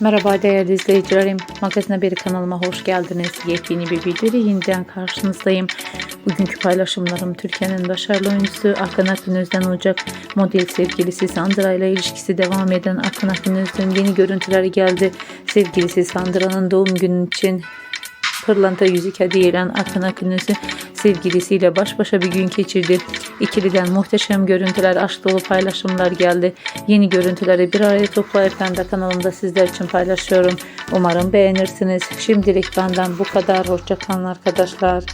Merhaba değerli izleyicilerim. Magazin Haberi kanalıma hoş geldiniz. Yepyeni bir video ile yeniden karşınızdayım. Bugünkü paylaşımlarım Türkiye'nin başarılı oyuncusu Akın Akınöz'den olacak. Model sevgilisi Sandra ile ilişkisi devam eden Akın Akınöz'den yeni görüntüleri geldi. Sevgilisi Sandra'nın doğum günü için pırlanta yüzük hediye eden Akın Akınöz'ü sevgilisiyle baş başa bir gün geçirdi. İkiliden muhteşem görüntüler, aşk dolu paylaşımlar geldi. Yeni görüntüleri bir araya toplayıp ben de kanalımda sizler için paylaşıyorum. Umarım beğenirsiniz. Şimdilik benden bu kadar. Hoşçakalın arkadaşlar.